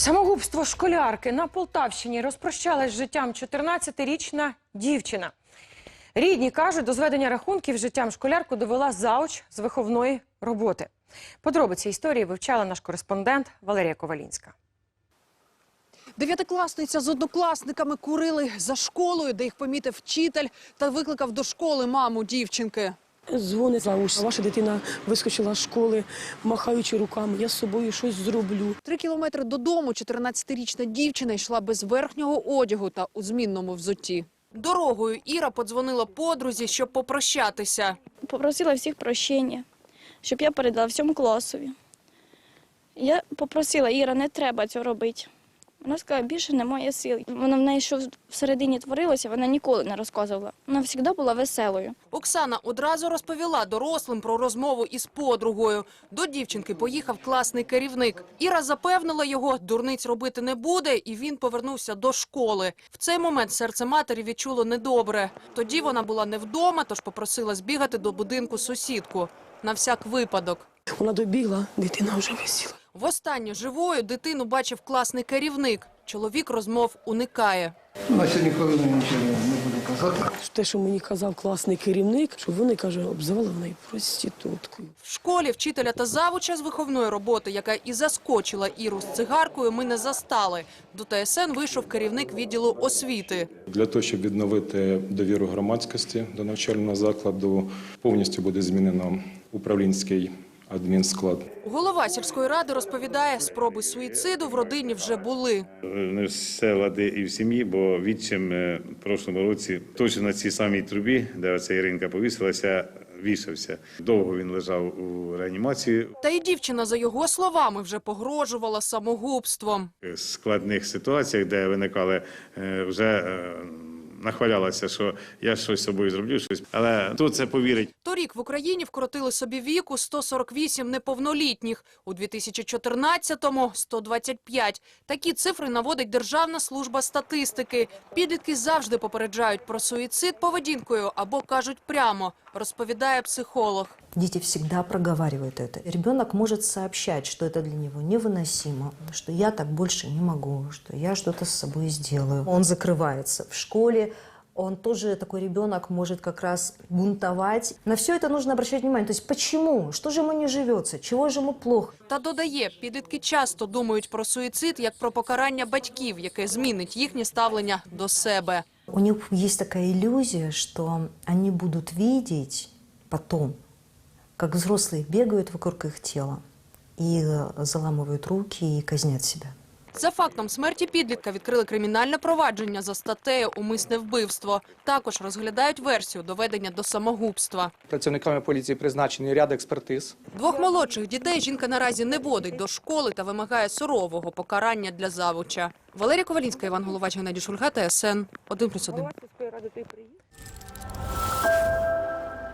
Самогубство школярки на Полтавщині розпрощалась з життям 14-річна дівчина. Рідні кажуть, до зведення рахунків життям школярку довела зауч з виховної роботи. Подробиці історії вивчала наш кореспондент Валерія Ковалінська. Дев'ятикласниця з однокласниками курили за школою, де їх помітив вчитель та викликав до школи маму дівчинки. Дзвонить завуч. Ваша дитина вискочила з школи, махаючи руками. Я з собою щось зроблю. Три кілометри додому 14-річна дівчина йшла без верхнього одягу та у змінному взутті. Дорогою Іра подзвонила подрузі, щоб попрощатися. попросила всіх прощення, щоб я передала всьому класові. Я попросила Іра, не треба цього робити. Вона сказала, більше немає сил. Вона в неї, що всередині творилося, вона ніколи не розказувала. Вона завжди була веселою. Оксана одразу розповіла дорослим про розмову із подругою. До дівчинки поїхав класний керівник. Іра запевнила його, дурниць робити не буде, і він повернувся до школи. В цей момент серце матері відчуло недобре. Тоді вона була не вдома, тож попросила збігати до будинку сусідку. На всяк випадок. Вона добігла, дитина вже висіла. Востаннє живою дитину бачив класний керівник. Чоловік розмов уникає. На сьогодні коли нічого не буду казати. Те, що мені казав класний керівник, що вони, каже, обзивали мене проституткою. В школі вчителя та завуча з виховної роботи, яка і заскочила Іру з цигаркою, ми не застали. До ТСН вийшов керівник відділу освіти. Для того, щоб відновити довіру громадськості до навчального закладу, повністю буде змінено управлінський адмінсклад. Голова сільської ради розповідає, спроби суїциду в родині вже були. Не все лади і в сім'ї, бо відчим е, в прошлому році точно на цій самій трубі, де оця Іринка повісилася, вішався. Довго він лежав у реанімації. Та й дівчина, за його словами, вже погрожувала самогубством. В складних ситуаціях, де виникали е, вже. Нахвалялася, що я щось собою зроблю, щось, але хто це повірить? Торік в Україні вкоротили собі віку 148 неповнолітніх, у 2014-му – 125. Такі цифри наводить Державна служба статистики. Підлітки завжди попереджають про суїцид поведінкою або кажуть прямо, розповідає психолог. Дети всегда проговаривают это. Ребенок может сообщать, что это для него невыносимо, что я так больше не могу, что я что-то с собой сделаю. Он закрывается в школе, он тоже такой ребенок может как раз бунтовать. На все это нужно обращать внимание. То есть почему? Что же ему не живется? Чего же ему плохо? Та додає, підлітки часто думають про суїцид як про покарання батьків, яке змінить їхнє ставлення до себе. У них есть такая иллюзия, что они будут видеть потом, как взрослые бегают вокруг их тела и э, заламывают руки и казнят себя. За фактом смерті підлітка відкрили кримінальне провадження за статтею «Умисне вбивство». Також розглядають версію доведення до самогубства. Працівниками поліції призначений ряд експертиз. Двох молодших дітей жінка наразі не водить до школи та вимагає сурового покарання для завуча. Валерія Ковалінська, Іван Головач, Геннадій Шульга, ТСН 1+,1.